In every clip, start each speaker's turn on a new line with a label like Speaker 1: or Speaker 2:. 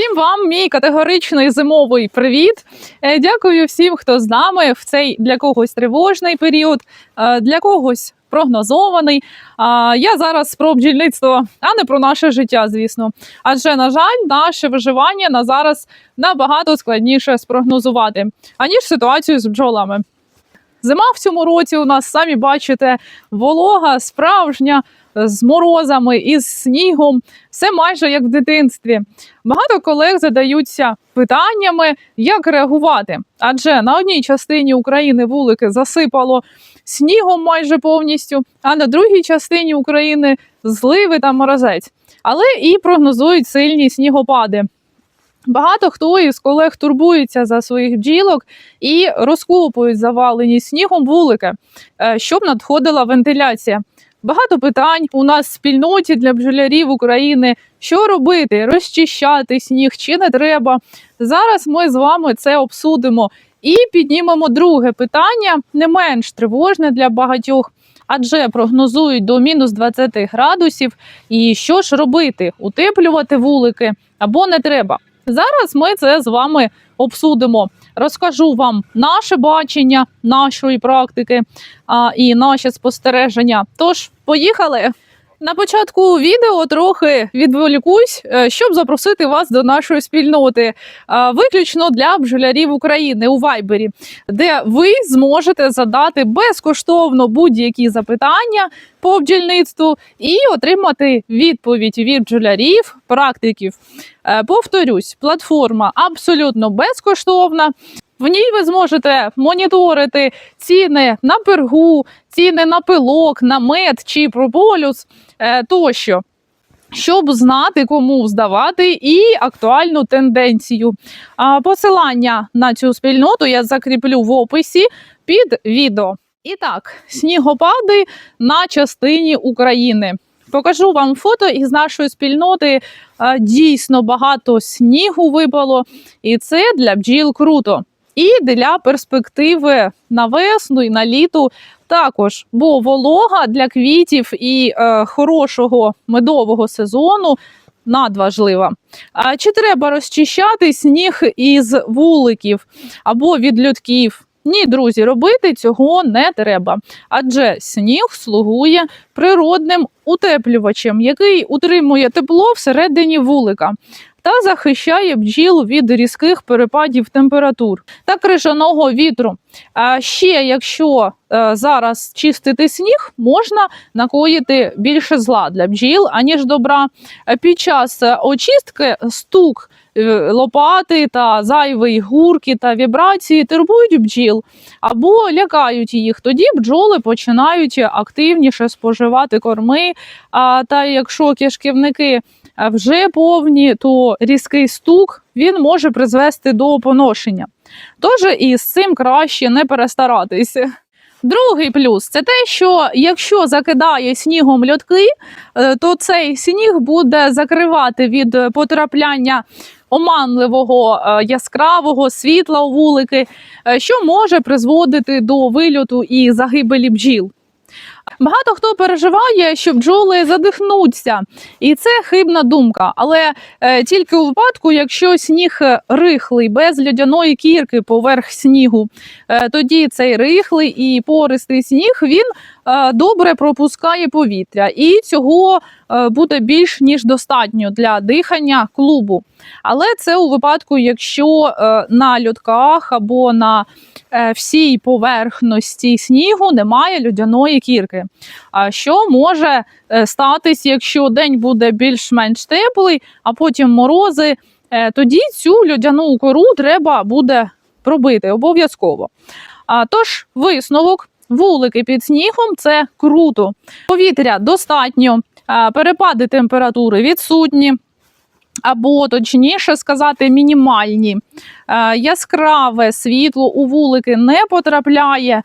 Speaker 1: всім вам мій категоричний зимовий привіт. Е, Дякую всім, хто з нами в цей для когось тривожний період, е, для когось прогнозований. А Я зараз про бджільництво, а не про наше життя, звісно. Адже, на жаль, наше виживання на зараз набагато складніше спрогнозувати, аніж ситуацію з бджолами. Зима в цьому році у нас самі бачите, волога, справжня, з морозами, із снігом, все майже як в дитинстві. Багато колег задаються питаннями, як реагувати. Адже на одній частині України вулики засипало снігом майже повністю, а на другій частині України зливи та морозець. Але і прогнозують сильні снігопади. Багато хто із колег турбується за своїх бджілок і розкопують завалені снігом вулики, е, щоб надходила вентиляція. Багато питань у нас в спільноті для бджолярів України. Що робити? Розчищати сніг чи не треба? Зараз ми з вами це обсудимо і піднімемо друге питання, не менш тривожне для багатьох, адже прогнозують до мінус 20 градусів. І що ж робити? Утеплювати вулики або не треба? Зараз ми це з вами обсудимо. Розкажу вам наше бачення нашої практики а, і наші спостереження. Тож, поїхали. На початку відео трохи відволікусь, е, щоб запросити вас до нашої спільноти, виключно для бджолярів України у Вайбері, де ви зможете задати безкоштовно будь-які запитання по бджільництву і отримати відповідь від бджолярів, практиків. Е, Повторюсь, платформа абсолютно безкоштовна. В ній ви зможете моніторити ціни на пергу, ціни на пилок, на мед чи прополюс е, тощо. Щоб знати, кому здавати, і актуальну тенденцію. Посилання на цю спільноту я закріплю в описі під відео. І так, снігопади на частині України. Покажу вам фото із нашої спільноти. Е, Дійсно багато снігу випало, і це для бджіл круто. І для перспективи на весну і на літу також, бо волога для квітів і е, хорошого медового сезону надважлива. А чи треба розчищати сніг із вуликів або від льотків? Ні, друзі, робити цього не треба, адже сніг слугує природним утеплювачем, який утримує тепло всередині вулика та захищає бджіл від різких перепадів температур та крижаного вітру. А ще, якщо е, зараз чистити сніг, можна накоїти більше зла для бджіл, аніж добра. Під час е, очистки стук е, лопати та зайвий гурки та вібрації турбують бджіл або лякають їх. Тоді бджоли починають активніше споживати корми. А та якщо кишківники вже повні, то різкий стук він може призвести до поношення. Тож із цим краще не перестаратися. Другий плюс це те, що якщо закидає снігом льотки, е, то цей сніг буде закривати від потрапляння оманливого е, яскравого світла у вулики, е, що може призводити до вильоту і загибелі бджіл. Багато хто переживає, що бджоли задихнуться, і це хибна думка. Але е, тільки у випадку, якщо сніг рихлий, без льодяної кірки поверх снігу, е, тоді цей рихлий і пористий сніг він е, добре пропускає повітря, і цього буде більш ніж достатньо для дихання клубу. Але це у випадку, якщо е, на льотках або на е, всій поверхності снігу немає льодяної кірки. А що може е, статись, якщо день буде більш-менш теплий, а потім морози? Е, Тоді цю льодяну кору треба буде пробити обов'язково. А тож висновок. Вулики під снігом це круто. Повітря достатньо, перепади температури відсутні, або точніше сказати, мінімальні. Е, Яскраве світло у вулики не потрапляє,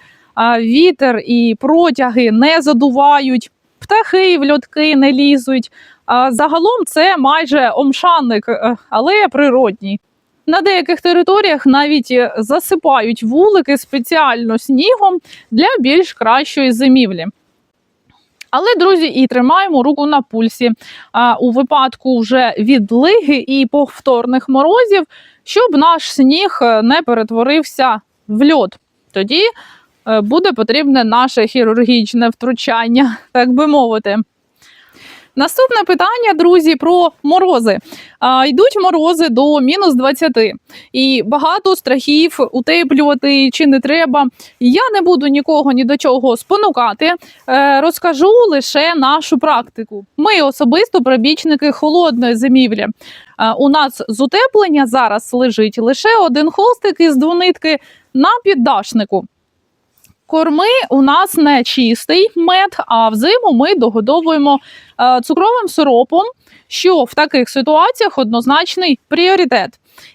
Speaker 1: вітер і протяги не задувають, птахи в льотки не лізуть. Загалом це майже омшанник, е, але природній. На деяких територіях навіть е, засипають вулики спеціально снігом для більш кращої зимівлі. Але, друзі, і тримаємо руку на пульсі. А у випадку вже відлиги і повторних морозів, щоб наш сніг е, не перетворився в льод. Тоді е, буде потрібне наше хірургічне втручання, так би мовити. Наступне питання, друзі, про морози. А, йдуть морози до мінус 20. І багато страхів утеплювати чи не треба. Я не буду нікого ні до чого спонукати. Е, розкажу лише нашу практику. Ми особисто прибічники холодної зимівлі. Е, у нас з утеплення зараз лежить лише один холстик із двонитки на піддашнику. Корми у нас не чистий мед, а взиму ми догодовуємо е, цукровим сиропом, що в таких ситуаціях однозначний пріоритет.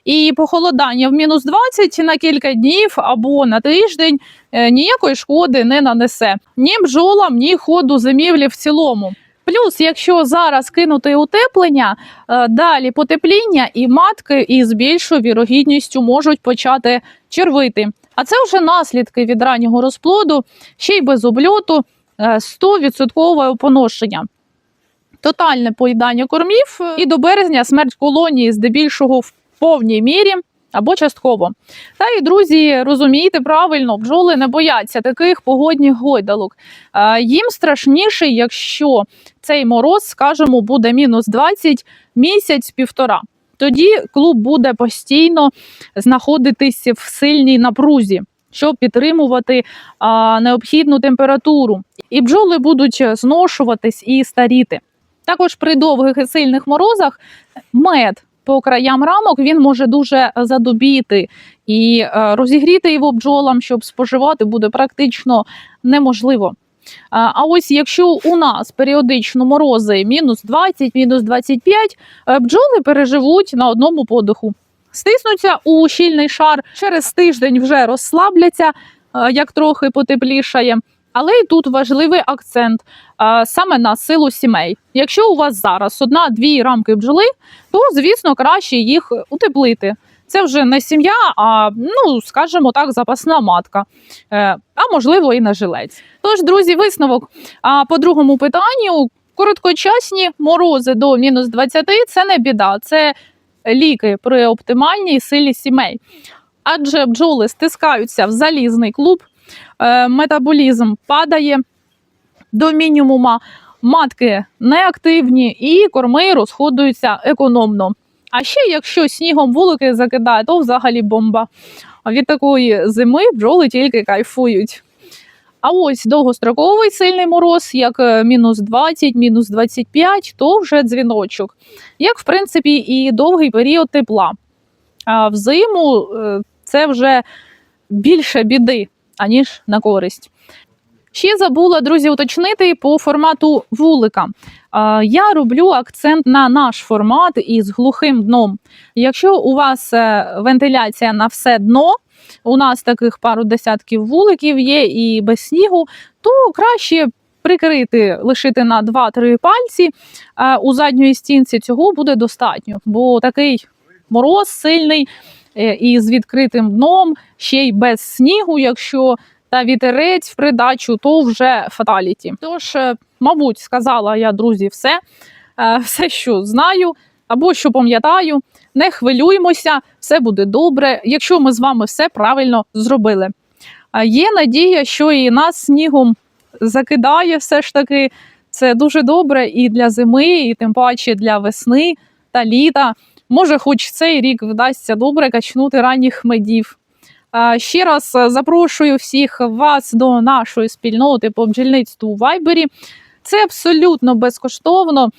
Speaker 1: І похолодання в мінус 20 на кілька днів або на тиждень е, ніякої шкоди не нанесе ні бджолам, ні ходу зимівлі в цілому. Плюс, якщо зараз кинути утеплення, е, далі потепління і матки із більшою вірогідністю можуть почати червити. А це вже наслідки від раннього розплоду, ще й без обльоту, е, 100% поношення. Тотальне поїдання кормів е, і до березня смерть колонії здебільшого в повній мірі або частково. Та і друзі, розумійте правильно, бджоли не бояться таких погодних гойдалок. Е, Їм страшніше, якщо цей мороз, скажімо, буде мінус 20 місяць-півтора. Тоді клуб буде постійно знаходитись в сильній напрузі, щоб підтримувати а, необхідну температуру. І бджоли будуть зношуватись і старіти. Також при довгих і сильних морозах мед по краям рамок він може дуже задубіти і е, розігріти його бджолам, щоб споживати буде практично неможливо. А ось якщо у нас періодично морози мінус 20, мінус 25, е, бджоли переживуть на одному подиху. Стиснуться у щільний шар, через тиждень вже розслабляться, е, як трохи потеплішає. Але і тут важливий акцент е, саме на силу сімей. Якщо у вас зараз одна-дві рамки бджоли, то звісно краще їх утеплити. Це вже не сім'я, а ну скажімо так, запасна матка, Е, а можливо і на жилець. Тож, друзі, висновок. А по другому питанню короткочасні морози до мінус 20 – це не біда, це ліки при оптимальній силі сімей. Адже бджоли стискаються в залізний клуб, е, метаболізм падає до мінімума, матки неактивні і корми розходуються економно. А ще якщо снігом вулики закидає, то взагалі бомба. Від такої зими бджоли тільки кайфують. А ось довгостроковий сильний мороз, як е, мінус 20, мінус 25, то вже дзвіночок. Як, в принципі, і довгий період тепла. А взиму е, це вже більше біди, аніж на користь. Ще забула, друзі, уточнити по формату вулика. Я роблю акцент на наш формат із глухим дном. Якщо у вас е, вентиляція на все дно, у нас таких пару десятків вуликів є і без снігу, то краще прикрити, лишити на 2-3 пальці. У задньої стінці цього буде достатньо, бо такий мороз сильний е, і з відкритим дном, ще й без снігу, якщо та вітерець в придачу, то вже фаталіті. Тож, е, мабуть, сказала я, друзі, все, Е, все, що знаю, або що пам'ятаю. Не хвилюймося, все буде добре, якщо ми з вами все правильно зробили. Є надія, що і нас снігом закидає все ж таки. Це дуже добре і для зими, і тим паче для весни та літа. Може, хоч цей рік вдасться добре качнути ранніх медів. Ще раз е, запрошую всіх вас до нашої спільноти по бджільництву у Вайбері. Це абсолютно безкоштовно.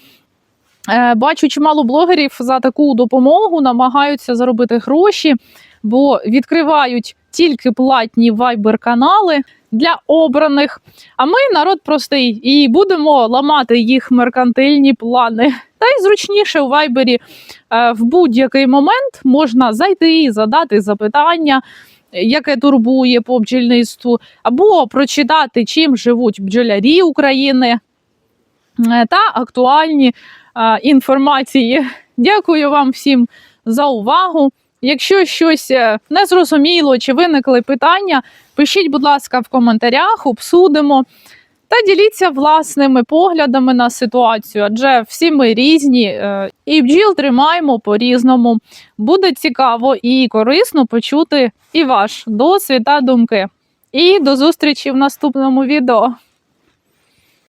Speaker 1: Е, Бачу, чимало блогерів за таку допомогу намагаються заробити гроші, бо відкривають тільки платні вайбер-канали для обраних. А ми народ простий і будемо ламати їх меркантильні плани. Та й зручніше у вайбері е, в будь-який момент можна зайти і задати запитання. Яке турбує по бджільництву, або прочитати, чим живуть бджолярі України е, та актуальні е, інформації. Дякую вам всім за увагу. Якщо щось е, не зрозуміло чи виникли питання, пишіть, будь ласка, в коментарях, обсудимо. та діліться власними поглядами на ситуацію, адже всі ми різні і бджіл тримаємо по-різному. Буде цікаво і корисно почути і ваш досвід та думки. І до зустрічі в наступному відео.